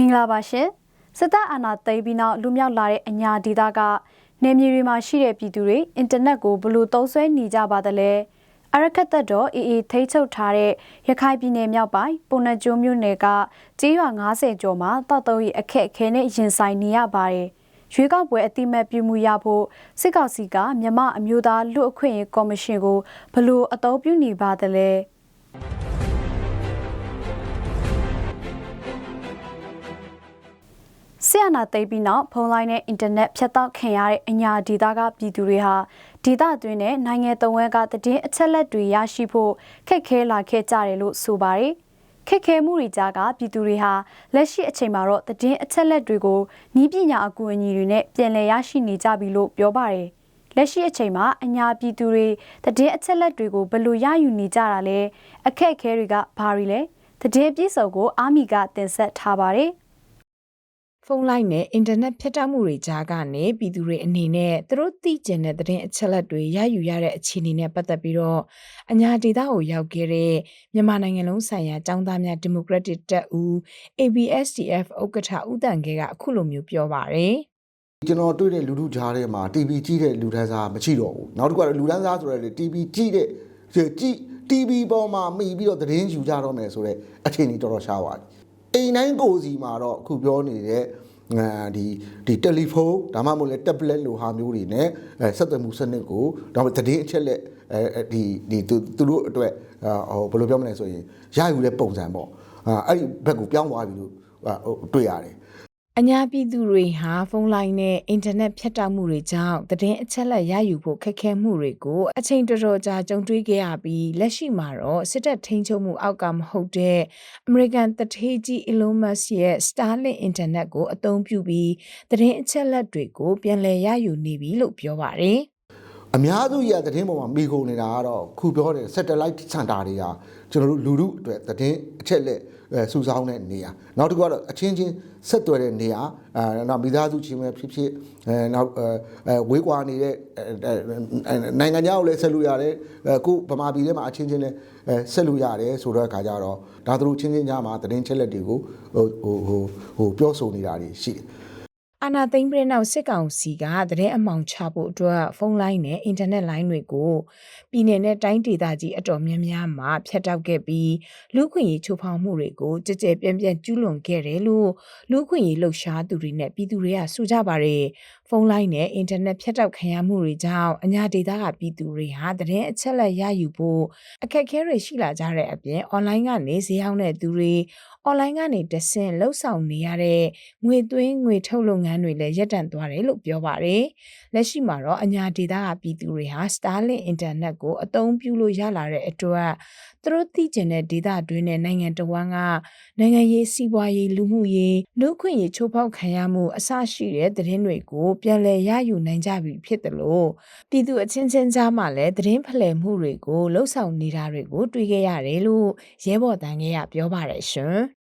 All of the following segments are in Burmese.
မင်္ဂလာပါရှင်စစ်တပ်အာဏာသိမ်းပြီးနောက်လူမြောက်လာတဲ့အညာဒေသကနေမြေတွေမှာရှိတဲ့ပြည်သူတွေအင်တာနက်ကိုဘယ်လိုသုံးစွဲနေကြပါသလဲအရခတ်သက်တော်အေးအေးထိချုပ်ထားတဲ့ရခိုင်ပြည်နယ်မြောက်ပိုင်းပုံနှကျိုးမြို့နယ်ကကျေးရွာ90ကျော်မှာတောက်တုံးရီအခက်အခဲနဲ့ရင်ဆိုင်နေရပါတယ်ရွေးကောက်ပွဲအတိမတ်ပြုမှုရဖို့စစ်ကောင်စီကမြမအမျိုးသားလူအခွင့်အရေးကော်မရှင်ကိုဘလို့အသုံးပြုနေပါသလဲ ဆီယနာသိမ်းပြီးနောက်ဖုန်းလိုင်းနဲ့အင်တာနက်ဖြတ်တောက်ခံရတဲ့အညာဒေတာကပြည်သူတွေဟာဒေတာအတွင်းနဲ့နိုင်ငံတော်ဝန်ကတည်င်းအချက်လက်တွေရရှိဖို့ခက်ခဲလာခဲ့ကြတယ်လို့ဆိုပါတယ်။ခက်ခဲမှုတွေကြားကပြည်သူတွေဟာလက်ရှိအချိန်မှာတော့တည်င်းအချက်လက်တွေကိုနီးပညာအကူအညီတွေနဲ့ပြန်လည်ရရှိနေကြပြီလို့ပြောပါတယ်။လက်ရှိအချိန်မှာအညာပြည်သူတွေတည်င်းအချက်လက်တွေကိုဘယ်လိုရယူနေကြတာလဲအခက်အခဲတွေကဘာတွေလဲတည်င်းပြည်စုံကိုအာမီကတင်ဆက်ထားပါတယ်။ ဖုန်းလိုင်းနဲ့အင်တာနက်ဖြတ်တောက်မှုတွေကြားကနေပြည်သူတွေအနေနဲ့သူတို့သိကျင်တဲ့သတင်းအချက်အလက်တွေရယူရတဲ့အခြေအနေနဲ့ပတ်သက်ပြီးတော့အညာဒေသကိုရောက်ခဲ့တဲ့မြန်မာနိုင်ငံလုံးဆိုင်ရာចောင်းသားများဒီမိုကရက်တစ်တပ်ဦး ABSDF ဥက္ကဋ္ဌဦးတန်ခဲကအခုလိုမျိုးပြောပါတယ်ကျွန်တော်တွေ့တဲ့လူထုကြားထဲမှာ TV ကြည့်တဲ့လူတန်းစားမရှိတော့ဘူးနောက်တစ်ခုကလူတန်းစားဆိုရယ်လေ TV ကြည့်တဲ့ကြည့် TV ပေါ်မှာမှီပြီးတော့သတင်းယူကြတော့မယ်ဆိုတော့အခြေအနေတော်တော်ရှားသွားပြီအိမ်တိုင်းကိုစီမှာတော့အခုပြောနေတဲ့အဲ ဒီဒီတယ်လီဖုန်းဒါမှမဟုတ်လဲ tablet လိုဟာမျိုးတွေနဲ့အဲဆက်သွယ်မှုစနစ်ကိုဒါမှသတင်းအချက်လက်အဲဒီဒီသူတို့အတွက်ဟိုဘယ်လိုပြောမလဲဆိုရင်ရယူတဲ့ပုံစံပေါ့အဲ့ဒီဘက်ကိုပြောင်းသွားပြီလို့တွေ့ရတယ် အညာပြည်သူတွေဟာဖုန်းလိုင်းနဲ့အင်တာနက်ဖြတ်တောက်မှုတွေကြောင့်သတင်းအချက်အလက်ရယူဖို့ခက်ခဲမှုတွေကိုအချိန်တော်တော်ကြာကြုံတွေ့ခဲ့ရပြီးလက်ရှိမှာတော့စစ်တပ်ထိန်းချုပ်မှုအောက်ကမဟုတ်တဲ့အမေရိကန်တထေးကြီး Elon Musk ရဲ့ Starlink အင်တာနက်ကိုအသုံးပြုပြီးသတင်းအချက်အလက်တွေကိုပြန်လည်ရယူနေပြီလို့ပြောပါတယ်အများစုရသတင်းပေါ်မှာမိကုန်နေတာကတော့ခုပြောတဲ့ satellite center တွေကကျွန်တော်တို့လူထုအတွက်သတင်းအချက်လက် စူဆောင်းတဲ့နေရာနောက်တစ်ခုကတော့အချင်းချင်းဆက်သွယ်တဲ့နေရာအဲနောက်မိသားစုချင်းပဲဖြစ်ဖြစ်အဲနောက်အဲဝေးကွာနေတဲ့နိုင်ငံခြားကိုလည်းဆက်လို့ရတယ်အခုဗမာပြည်ထဲမှာအချင်းချင်းလည်းဆက်လို့ရတယ်ဆိုတော့အခါကျတော့ဒါတို့ချင်းချင်းကြားမှာသတင်းချက်လက်တွေကိုဟိုဟိုဟိုပြောဆိုနေတာတွေရှိတယ် အာနာသိန်းပြည်နောက်စစ်ကောင်စီကတဲ့အမှောင်ချဖို့အတွက်ဖုန်းလိုင်းနဲ့အင်တာနက်လိုင်းတွေကိုပြည်내နဲ့တိုင်းဒေသကြီးအတော်များများမှာဖျက်တောက်ခဲ့ပြီးလူခွင့်ရေးချိုးဖောက်မှုတွေကိုကြကြပြန့်ပြန့်ကျူးလွန်ခဲ့တယ်လို့လူခွင့်ရေးလှုပ်ရှားသူတွေနဲ့ပြည်သူတွေကဆိုကြပါတယ်ဖုန်းလိုင်းနဲ့အင်တာနက်ဖြတ်တောက်ခံရမှုတွေကြောင့်အညာဒေသကပြည်သူတွေဟာသတင်းအချက်အလက်ရယူဖို့အခက်အခဲတွေရှိလာကြတဲ့အပြင်အွန်လိုင်းကနေဈေးဟောင်းတဲ့သူတွေအွန်လိုင်းကနေတဆင့်လှုပ်ဆောင်နေရတဲ့ငွေသွင်းငွေထုတ်လုပ်ငန်းတွေလည်းရပ်တန့်သွားတယ်လို့ပြောပါတယ်။လက်ရှိမှာတော့အညာဒေသကပြည်သူတွေဟာ Starlink အင်တာနက်ကိုအသုံးပြုလို့ရလာတဲ့အတွက်သူတို့သိကျင်တဲ့ဒေသတွင်းနဲ့နိုင်ငံတော်ဝန်ကနိုင်ငံရေးစီးပွားရေးလူမှုရေးလူခွင့်ရေးချိုးဖောက်ခံရမှုအဆရှိတဲ့သတင်းတွေကိုပြန်လည်ရယူနိုင်ကြပြီဖြစ်တယ်လို့ပြည်သူအချင်းချင်းကြားမှာလည်းသတင်းဖလှယ်မှုတွေကိုလှုပ်ဆောင်နေတာတွေကိုတွေ့ခဲ့ရတယ်လို့ရဲဘော်တန်းကပြောပါတယ်ရှင်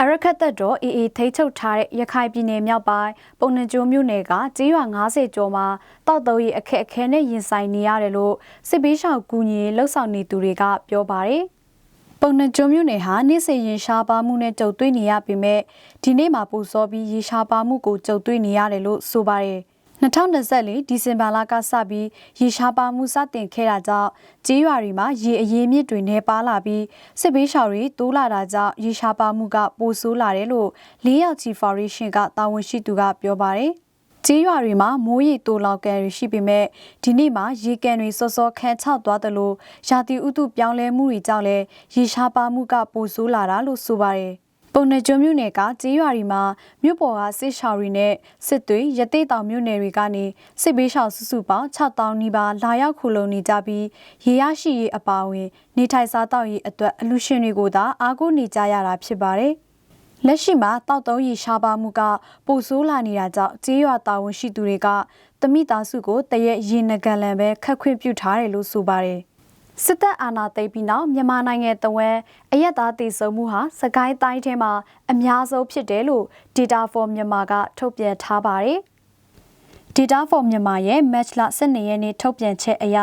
အရခတ်သက်တော်အေးအေးထိချုပ်ထားတဲ့ရခိုင်ပြည်နယ်မြောက်ပိုင်းပုံနှကျိုးမြို့နယ်ကကျေးရွာ90ကျော်မှာတောက်တုံးရီအခက်အခဲနဲ့ရင်ဆိုင်နေရတယ်လို့စစ်ပေးရှောင်ကူညီလှုပ်ဆောင်နေသူတွေကပြောပါတယ်။ပုံနှကျိုးမြို့နယ်ဟာနေ့စဉ်ရင်ရှားပါမှုနဲ့ကြုံတွေ့နေရပေမဲ့ဒီနေ့မှာပိုစောပြီးရေရှားပါမှုကိုကြုံတွေ့နေရတယ်လို့ဆိုပါတယ်။ 2024ဒီဇင်ဘာလကစပြီးရေရှားပါမှုစတင်ခဲ့တာကြောင့်ကြေးရွာတွေမှာရေအရေးမြစ်တွေနှဲပါလာပြီးစစ်ဘေးရှောင်တွေတိုးလာတာကြောင့်ရေရှားပါမှုကပိုဆိုးလာတယ်လို့လေးယောက်ချီဖော်ရေးရှင်ကတာဝန်ရှိသူကပြောပါတယ်။ကြေးရွာတွေမှာမိုးရေတိုးလောက်ကန်တွေရှိပေမဲ့ဒီနေ့မှာရေကန်တွေစောစောခန်းချသွားတယ်လို့ရာသီဥတုပြောင်းလဲမှုတွေကြောင့်လည်းရေရှားပါမှုကပိုဆိုးလာတာလို့ဆိုပါတယ်။ ပုံနှကျွန်းမြို့နယ်ကကြေးရွာတွေမှာမြို့ပေါ်ကစစ်ရှောင်တွေနဲ့စစ်သွေးရတိတောင်မြို့နယ်တွေကနေစစ်ဘေးရှောင်စုစုပေါင်း6000နီးပါးလာရောက်ခုလုံနေကြပြီးရေရရှိရေးအပါအဝင် နေထိုင်စားသောက်ရေးအတွက်အလူရှင်တွေကိုသာအားကိုးနေကြရတာဖြစ်ပါတယ်။လက်ရှိမှာတောက်တုံးရီရှားပါမှုကပိုဆိုးလာနေတာကြောင့်ကြေးရွာတာဝန်ရှိသူတွေကတမိသားစုကိုတရက်ရင်ငကန်လန်ပဲခက်ခွင့်ပြုထားတယ်လို့ဆိုပါတယ်။ စစ်တပ်အာဏာသိမ်းပြီးနောက်မြန်မာနိုင်ငံတဝန်းအရက်သားတည်ဆုံမှုဟာစကိုင်းတိုင်းထဲမှာအများဆုံးဖြစ်တယ်လို့ Data for Myanmar ကထုတ်ပြန်ထားပါတယ်။ Data for Myanmar ရဲ့ Match လ12ရက်နေ့ထုတ်ပြန်ချက်အရ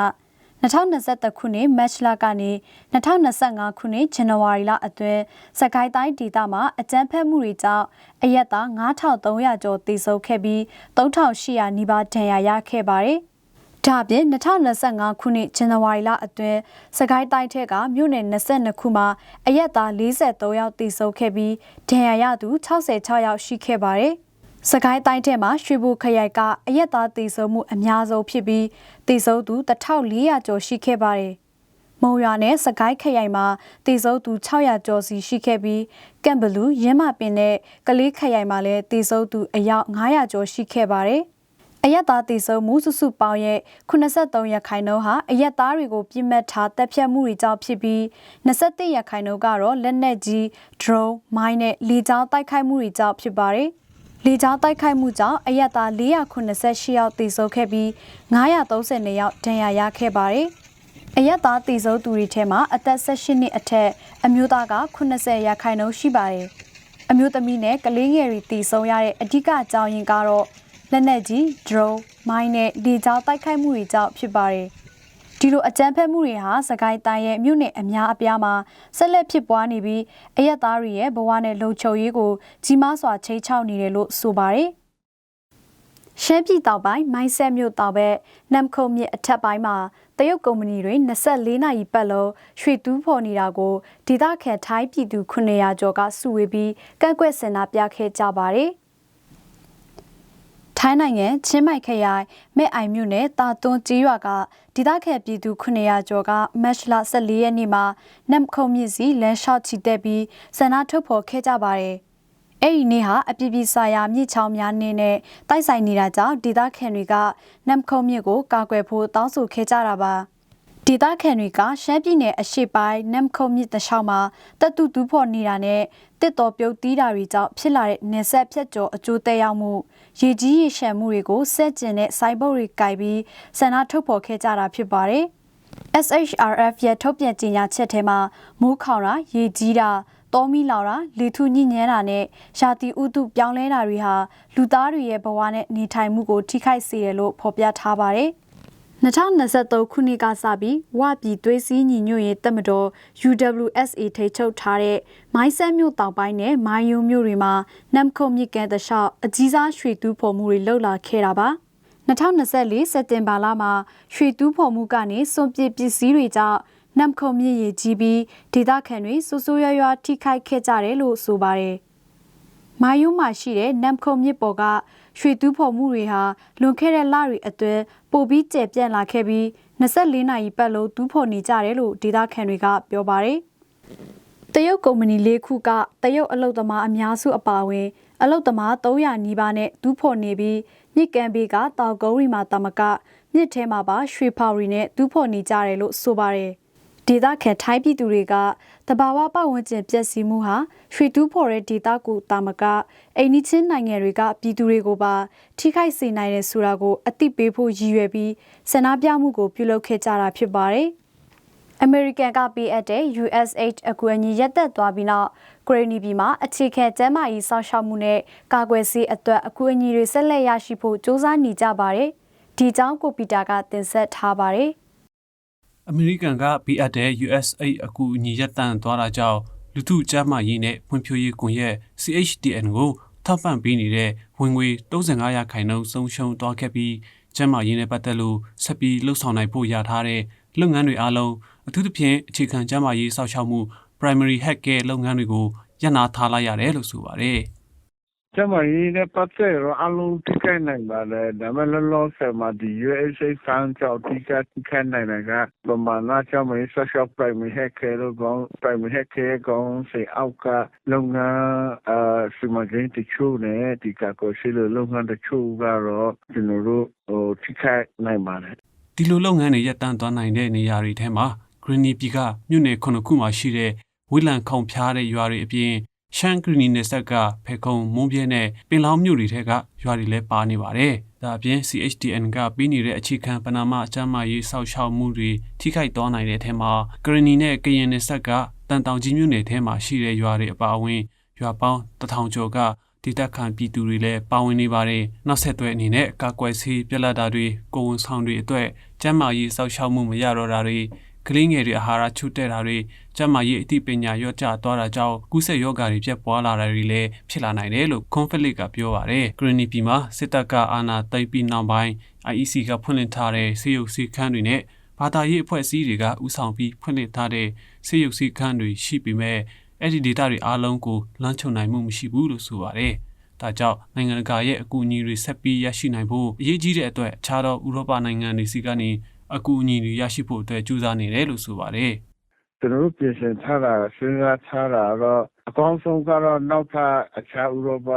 2023ခုနှစ်မတ်လကနေ2025ခုနှစ်ဇန်နဝါရီလအတွင်းစကိုင်းတိုင်းဒေသမှာအကြမ်းဖက်မှုတွေကြောင့်အရက်သား9300ကျော်သေဆုံးခဲ့ပြီး3800နီးပါးဒဏ်ရာရခဲ့ပါတယ်။ ဒါ့အပြင်2025ခုနှစ်ဇန်နဝါရီလအတွင်းစကိုင်းတိုင်းထက်ကမြို့နယ်22ခုမှာအရက်သား43ယောက်သေဆုံးခဲ့ပြီးဒဏ်ရာရသူ66ယောက်ရှိခဲ့ပါတယ်။စကိုင်းတိုင်းထဲမှာရွှေဘိုခရိုင်ကအရက်သားတေဆုံးမှုအများဆုံးဖြစ်ပြီးတေဆုံးသူ1400ကျော်ရှိခဲ့ပါတယ်။မုံရွာနဲ့စကိုင်းခရိုင်မှာတေဆုံးသူ600ကျော်စီရှိခဲ့ပြီးကမ်ဘလူးရင်းမပင်နဲ့ကလေးခရိုင်မှာလည်းတေဆုံးသူအယောက်900ကျော်ရှိခဲ့ပါတယ်။ အရက်သားတေဆုံးမှုစုစုပေါင်းရဲ့83ရခိုင်နှုန်းဟာအရက်သားတွေကိုပြစ်မှတ်ထားတပ်ဖြတ်မှုတွေကြောင့်ဖြစ်ပြီး21ရခိုင်နှုန်းကတော့လက်နက်ကြီး drone မိုင်းနဲ့လေကြောင်းတိုက်ခိုက်မှုတွေကြောင့်ဖြစ်ပါတယ်။လေကြောင်းတိုက်ခိုက်မှုကြောင့်အရက်သား488ယောက်သေဆုံးခဲ့ပြီး932ယောက်ဒဏ်ရာရခဲ့ပါတယ်။အရက်သားသေဆုံးသူတွေထဲမှာအသက်18နှစ်အထက်အမျိုးသားက80ရာခိုင်နှုန်းရှိပါတယ်။အမျိုးသမီးနဲ့ကလေးငယ်တွေသေဆုံးရတဲ့အဓိကအကြောင်းရင်းကတော့ လက်နက်ကြီး drone မိုင်းနဲ့လေကြောင်းတိုက်ခိုက်မှုတွေကြောင့်ဖြစ်ပါတယ်။ဒီလိုအကြမ်းဖက်မှုတွေဟာစကိုင်းတိုင်းရဲ့မြို့နယ်အများအပြားမှာဆက်လက်ဖြစ်ပွားနေပြီးအရက်သားတွေရဲ့ဘဝနဲ့လုံခြုံရေးကိုကြီးမားစွာချိတ်ချောက်နေတယ်လို့ဆိုပါတယ်။ရှမ်းပြည်တောင်ပိုင်းမိုင်းဆက်မြို့တောင်ဘက်နမ်ခုံမြစ်အထက်ပိုင်းမှာတရုတ်ကုမ္ပဏီတွေ24နာရီပတ်လုံးရွှေတူးဖော်နေတာကိုဒေသခံထိုင်းပြည်သူ900ကျော်ကစုဝေးပြီးကန့်ကွက်ဆန္ဒပြခဲ့ကြပါတယ်။ ထိုင်းနိုင်ငံချင်းမိုက်ခရိုင်မဲအိုင်မြို့နယ်တာတွန်းကြီးရွာကဒေသခံပြည်သူ900ကျော်ကမတ်လ14ရက်နေ့မှာနမ်ခုံမြစ်စီလမ်းလျှောက်ချီတက်ပြီးဆန္ဒထုတ်ဖော်ခဲ့ကြပါတယ်။အဲ့ဒီနေ့ဟာအပြည်ပြည်ဆိုင်ရာမြစ်ချောင်းများနေ့နဲ့တိုက်ဆိုင်နေတာကြောင့်ဒေသခံတွေကနမ်ခုံမြစ်ကိုကာကွယ်ဖို့တောင်းဆိုခဲ့ကြတာပါ။ ဒေသခံတွေကရှမ်းပြည်နယ်အရှေ့ပိုင်းနမ်ခုံမြစ်တလျှောက်မှာတက်တူတူဖော်နေတာနဲ့တစ်တော်ပြုတ်တီးတာတွေကြောင့်ဖြစ်လာတဲ့နေဆက်ဖြတ်ကျော်အကျိုးသက်ရောက်မှုရေကြီးရေရှမ်းမှုတွေကိုစက်ကျင်တဲ့စိုင်းပုတ်တွေကင်ပြီးဆန္ဒထုတ်ဖော်ခဲ့ကြတာဖြစ်ပါတယ်။ SHRF ရဲ့ထုတ်ပြန်ကြေညာချက်ထဲမှာမိုးခေါင်တာရေကြီးတာတောမီလောင်တာလေထုညစ်ညမ်းတာနဲ့ရာသီဥတုပြောင်းလဲတာတွေဟာလူသားတွေရဲ့ဘဝနဲ့နေထိုင်မှုကိုထိခိုက်စေတယ်လို့ဖော်ပြထားပါတယ်။ 2023ခုနှစ်ကစပြီးဝပြည်သွေးစည်းညီညွတ်ရေးတပ်မတော် UWSA ထိချုပ်ထားတဲ့မိုင်းဆန်းမြို့တောင်ပိုင်းနဲ့မိုင်းယုံမြို့တွေမှာနမ်ခုံမြစ်ကဲတလျှောက်အကြီးစားရွှေတူးဖော်မှုတွေလှုပ်လာခဲ့တာပါ2024စက်တင်ဘာလမှာရွှေတူးဖော်မှုကနေစွန့်ပစ်ပစ္စည်းတွေကြောင့်နမ်ခုံမြစ်ရေကြီးပြီးဒေသခံတွေစိုးစိုးရွားရွားထိခိုက်ခဲ့ကြတယ်လို့ဆိုပါတယ်။မာယုမှာရှိတဲ့နမ်ခုံမြစ်ပေါ်က ရွှေတူးဖော်မှုတွေဟာလွန်ခဲ့တဲ့လတွေအတွင်းပိုပြီးကျယ်ပြန့်လာခဲ့ပြီး24နာရီပတ်လုံးတူးဖော်နေကြတယ်လို့ဒေသခံတွေကပြောပါတယ်။တရုတ်ကုမ္ပဏီ၄ခုကတရုတ်အလုပ်သမားအများစုအပါအဝင် အလုပ်သမား300နီးပါးနဲ့တူးဖော်နေပြီးမြစ်ကန်ဘေးကတောက်ကုန်းရီမှာတမကမြစ်ထဲမှာပါရွှေဖော်ရီနဲ့တူးဖော်နေကြတယ်လို့ဆိုပါတယ်။ ဒေသခံထိုင်းပြည်သူတွေကတဘာဝပတ်ဝန်းကျင်ပျက်စီးမှုဟာရွှေတူးဖော်တဲ့ဒေသကိုတာမကအိန္ဒိချင်းနိုင်ငံတွေကပြည်သူတွေကိုပါထိခိုက်စေနိုင်တယ်ဆိုတာကိုအသိပေးဖို့ရည်ရွယ်ပြီးဆန္ဒပြမှုကိုပြုလုပ်ခဲ့ကြတာဖြစ်ပါတယ်။ American ကပေးအပ်တဲ့ USH အကူအညီရက်သက်သွားပြီးနောက်ဂရနီပြည်မှာအခြေခံကျန်းမာရေးစောင့်ရှောက်မှုနဲ့ကာကွယ်ဆေးအတွက်အကူအညီတွေဆက်လက်ရရှိဖို့စ조사နေကြပါတယ်။ဒီကြောင်းကိုပီတာကတင်ဆက်ထားပါတယ်။ အမေရိကန်ကပေးအပ်တဲ့ USAID အကူအညီရပ်တန့်သွားတာကြောင့်လူထုကျန်းမာရေးနဲ့ဖွံ့ဖြိုးရေးကွန်ရက် CHDN ကိုထောက်ပံ့ပေးနေတဲ့ဝင်ငွေ35ရာခိုင်နှုန်းဆုံးရှုံးသွားခဲ့ပြီးကျန်းမာရေးနဲ့ပတ်သက်လို့ဆက်ပြီးလှုပ်ဆောင်နိုင်ဖို့ရထားတဲ့လုပ်ငန်းတွေအားလုံးအထူးသဖြင့်အခြေခံကျန်းမာရေးစောင့်ရှောက်မှု primary health care လုပ်ငန်းတွေကိုရပ်နာထားလိုက်ရတယ်လို့ဆိုပါတယ်။ ကျန်းမာရေးနဲ့ပတ်သက်တော့အလုံးထိခိုက်နိုင်ပါတယ်ဒါပေမဲ့လောလောဆယ်မှာဒီ USA ဖန်ကြောင့်ထိခိုက်ထိခိုက်နိုင်တယ်ကပမာဏကျန်းမာရေး social primary health care လို့ကောင်း primary health care ကောင်းစေအောက်ကလုပ်ငန်းအာစီမံကိန်းတချို့နဲ့ဒီကကိုရှိလို့လုပ်ငန်းတချို့ကတော့ကျွန်တော်တို့ဟိုထိခိုက်နိုင်ပါတယ်ဒီလိုလုပ်ငန်းတွေရပ်တန့်သွားနိုင်တဲ့နေရာတွေထဲမှာ Greeny ပြည်ကမြို့နယ်ခုနှစ်ခုမှာရှိတဲ့ဝိလံခုံဖျားတဲ့ရွာတွေအပြင် ရှမ်း Greeny နယ်ဆက်ကဖေခုံမုံပြဲနဲ့ပင်လောင်းမြို့တွေထက်ကရွာတွေလည်းပါနေပါတယ်။ဒါအပြင် CHDN ကပြီးနေတဲ့အခြေခံပနာမအကျမ်းမာရေးစောင့်ရှောက်မှုတွေထိခိုက်သွားနိုင်တဲ့အထက်မှာ Greeny နဲ့ကရင်နယ်ဆက်ကတန်တောင်ကြီးမြို့နယ်ထဲမှာရှိတဲ့ရွာတွေအပါအဝင်ရွာပေါင်းတထောင်ကျော်ကဒေသခံပြည်သူတွေလည်းပါဝင်နေပါတယ်နောက်ဆက်တွဲအနေနဲ့ကာကွယ်ဆေးပြက်လက်တာတွေကိုဝန်ဆောင်တွေအတွက်ကျန်းမာရေးစောင့်ရှောက်မှုမရတော့တာတွေ ကလေးငယ်တွေအာဟာရချို့တဲ့တာတွေကျန်းမာရေးအသိပညာရော့ကျသွားတာကြောင့်ကူးစက်ရောဂါတွေပြတ်ပွားလာတာတွေလည်းဖြစ်လာနိုင်တယ်လို့ Conflict ကပြောပါတယ်ဂရနီပြည်မှာစစ်တပ်ကအာဏာသိမ်းပြီးနောက်ပိုင်း IEC ကဖွင့်လှစ်ထားတဲ့စေယုတ်စီခန်းတွေနဲ့ဘာသာရေးအဖွဲ့အစည်းတွေကဥဆောင်ပြီးဖွင့်လှစ်ထားတဲ့စေယုတ်စီခန်းတွေရှိပေမဲ့အဲ့ဒီဒေတာတွေအားလုံးကိုလမ်းချုံနိုင်မှုမရှိဘူးလို့ဆိုပါတယ်။ဒါကြောင့်နိုင်ငံတကာရဲ့အကူအညီတွေဆက်ပြီးရရှိနိုင်ဖို့အရေးကြီးတဲ့အတွက်အခြားသောဥရောပနိုင်ငံတွေစီကနေ အကူအညီတွေရရှိဖို့အတွက်ကြိုးစားနေတယ်လို့ဆိုပါတယ်။ကျွန်တော်တို့ပြင်ဆင်ထားတာစဉ်းစားထားတာတော့အကောင်းဆုံးကတော့နောက်ထပ်အခြားဥရောပ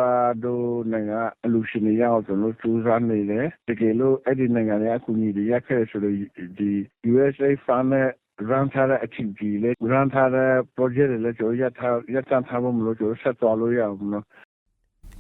တို့နိုင်ငံအလူရှင်တွေရောက်ကျွန်တော်တို့စူးစမ်းနေတယ်တကယ်လို့အဲ့ဒီနိုင်ငံတွေအကူအညီတွေရခဲ့ဆိုလို့ဒီ USA fund နဲ့ run ထားတဲ့အထင်ကြီးလေ run ထားတဲ့ project တွေလည်းကျွန်တော်ရထားရတန်းထားဖို့မလို့ကျွန်တော်ဆက်သွားလို့ရအောင်နော်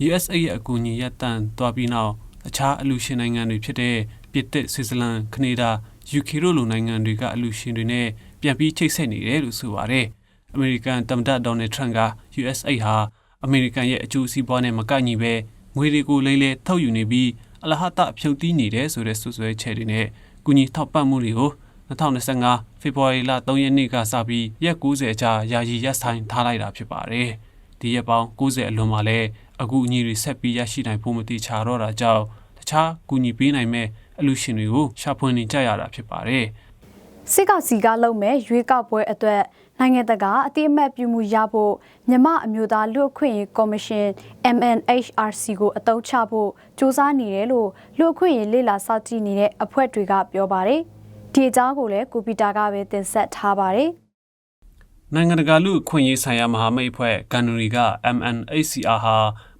USA ရဲ့အကူအညီရပ်တန့်သွားပြီးနောက်အခြားအလူရှင်နိုင်ငံတွေဖြစ်တဲ့ပြင်သစ်ဆွစ်ဇာလန်ကနေဒါ UK တို့လိုနိုင်ငံတွေကအလူရှင်တွေနဲ့ပြန်ပြီးချိတ်ဆက်နေတယ်လို့ဆိုပါတယ်။အမေရိကန်သမ္မတဒေါ်နယ်ထရန့်က USA ဟာအမေရိကန်ရဲ့အကျိုးစီးပွားနဲ့မကိုက်ညီပဲငွေတွေကိုလိမ့်လေထုတ်ယူနေပြီးအလဟတဖြုတ်တီးနေတယ်ဆိုတဲ့ဆွဆွဲချက်တွေနဲ့ကူညီထောက်ပံ့မှုတွေကို2025ဖေဖော်ဝါရီလ3ရက်နေ့ကစပြီးရက်90အကြာယာယီရပ်ဆိုင်ထားလိုက်တာဖြစ်ပါတယ်။ဒီရက်ပေါင်း90အလွန်မှာလဲအကူအညီတွေဆက်ပြီးရရှိနိုင်ဖို့မတိချာတော့တာကြောင့်တခြားကူညီပေးနိုင်မဲ့ အလူရှင်တွေကိုရှာဖွေနေကြရတာဖြစ်ပါတယ်။စစ်ကောင်စီကလုပ်မဲ့ရွေးကောက်ပွဲအတွက်နိုင်ငံတကာအတိအမှတ်ပြုမှုရဖို့မြမအမျိုးသားလူ့အခွင့်အရေးကော်မရှင် MNHRC ကိုအတုံးချဖို့စ조사နေတယ်လို့လူ့အခွင့်အရေးလေ့လာစောင့်ကြည့်နေတဲ့အဖွဲ့တွေကပြောပါတယ်။ဒီအကြောင်းကိုလည်းကိုပီတာကပဲတင်ဆက်ထားပါတယ်။နိုင်ငံတကာလူ့အခွင့်အရေးဆိုင်ရာမဟာမိတ်အဖွဲ့ကန်နရီက MNHCR ဟာ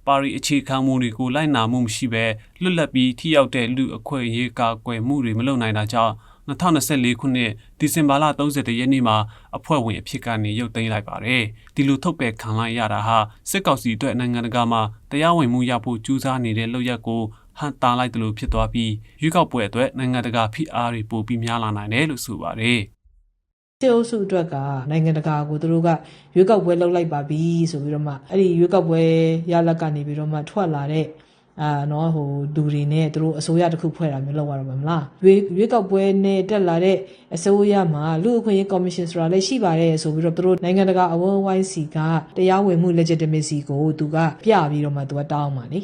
ပါရီအခြေခံမူတွေကိုလိုက်နာမှုမရှိဘဲလွတ်လပ်ပြီးထိရောက်တဲ့လူအခွင့်အရေးကာကွယ်မှုတွေမလုပ်နိုင်တာကြောင့်2024ခုနှစ်ဒီဇင်ဘာလ31ရက်နေ့မှာအဖွဲ့ဝင်အဖြစ်ကနေရုပ်သိမ်းလိုက်ပါတယ်။ဒီလိုထုတ်ပယ်ခံလိုက်ရတာဟာစစ်ကောင်စီအတွက်နိုင်ငံတကာမှာတရားဝင်မှုရဖို့ကြိုးစားနေတဲ့လုပ်ရက်ကိုဟန်တာလိုက်တယ်လို့ဖြစ်သွားပြီးရွေးကောက်ပွဲအတွက်နိုင်ငံတကာဖိအားတွေပိုပြီးများလာနိုင်တယ်လို့ဆိုပါတယ်။ စစ်အုပ်စုအတွက်ကနိုင်ငံတကာကိုသူတို့ကရွေးကောက်ပွဲလုပ်လိုက်ပါပြီဆိုပြီးတော့မှအဲ့ဒီရွေးကောက်ပွဲရလဒ်ကနေပြီးတော့မှထွက်လာတဲ့အာနော်ဟိုလူတွေနဲ့သူတို့အစိုးရတစ်ခုဖွဲ့တာမျိုးလုပ်ရတော့မှာမလားရွေးရွေးကောက်ပွဲနဲ့တက်လာတဲ့အစိုးရမှာလူ့အခွင့်အရေးကော်မရှင်ဆိုတာလည်းရှိပါတယ်ဆိုပြီးတော့သူတို့နိုင်ငံတကာအဝန်းအဝိုင်းစီကတရားဝင်မှု legitimacy ကိုသူကပြပြီးတော့မှသူကတောင်းပါလေ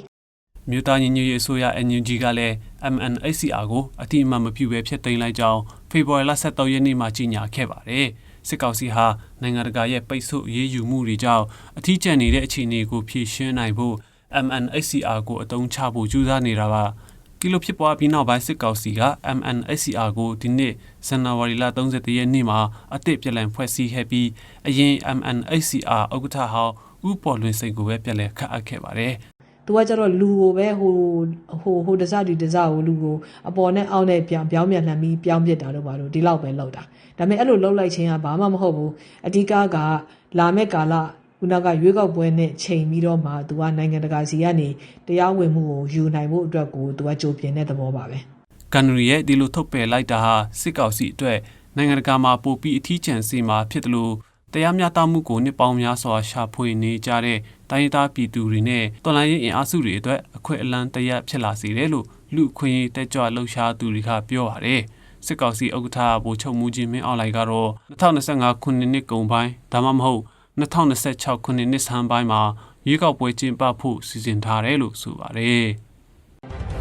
မြို့သားညီညွတ်ရေးအစိုးရ NUG ကလည်း MNHCR ကိုအတိအမှန်မပြုဘဲဖျက်သိမ်းလိုက်ကြောင်းဖေဖော်ဝါရီလ23ရက်နေ့မှာကြေညာခဲ့ပါတယ်။စစ်ကောင်စီဟာနိုင်ငံတကာရဲ့ပိတ်ဆို့အရေးယူမှုတွေကြောင့်အထီးကျန်နေတဲ့အခြေအနေကိုဖြေရှင်းနိုင်ဖို့ MNHCR ကိုအတုံးချဖို့ကြိုးစားနေတာပါ။ဒီလိုဖြစ်ပွားပြီးနောက်ပိုင်းစစ်ကောင်စီက MNHCR ကိုဒီနှစ်ဇန်နဝါရီလ31ရက်နေ့မှာအသစ်ပြန်လည်ဖွဲ့စည်းခဲ့ပြီးအရင် MNHCR ဥက္ကဋ္ဌဟောင်းဦးပေါ်လွင်စိန်ကိုပဲပြန်လည်ခန့်အပ်ခဲ့ပါတယ်။ သူကကျတော့လူကိုပဲဟိုဟိုဟိုတစဒီတစကိုလူကိုအပေါ်နဲ့အောက်နဲ့ပြောင်းပြောင်းပြန်လှန်ပြီးပြောင်းပြစ်တာတော့ဘာလို့ဒီလောက်ပဲလောက်တာဒါပေမဲ့အဲ့လိုလောက်လိုက်ခြင်းကဘာမှမဟုတ်ဘူးအဓိကကလာမဲ့ကာလခုနကရွေးကောက်ပွဲနဲ့ချိန်ပြီးတော့မှသူကနိုင်ငံတကာစီကနေတရားဝင်မှုကိုယူနိုင်ဖို့အတွက်ကိုသူကကြိုပြင်တဲ့သဘောပါပဲကန်နရီရဲ့ဒီလိုထုတ်ပယ်လိုက်တာဟာစစ်ကောင်စီအတွက်နိုင်ငံတကာမှာပိုပြီးအထီးကျန်စေမှာဖြစ်တယ်လို့ တရားမျှတမှုကိုနှစ်ပေါင်းများစွာရှာဖွေနေကြတဲ့တိုင်းရင်းသားပြည်သူတွေနဲ့တော်လှန်ရေးအင်အားစုတွေအတွက်အခွင့်အလမ်းတရက်ဖြစ်လာစေတယ်လို့လူအခွင့်အရေးတက်ကြွလှုပ်ရှားသူတွေကပြောပါတယ်စစ်ကောင်စီဥက္ကဋ္ဌဗိုလ်ချုပ်မူကြီးမင်းအောင်လှိုင်ကတော့2025ခုနှစ်နှစ်ကုန်ပိုင်းဒါမှမဟုတ်2026ခုနှစ်နှစ်ဆန်းပိုင်းမှာရွေးကောက်ပွဲကျင်းပဖို့စီစဉ်ထားတယ်လို့ဆိုပါတယ်။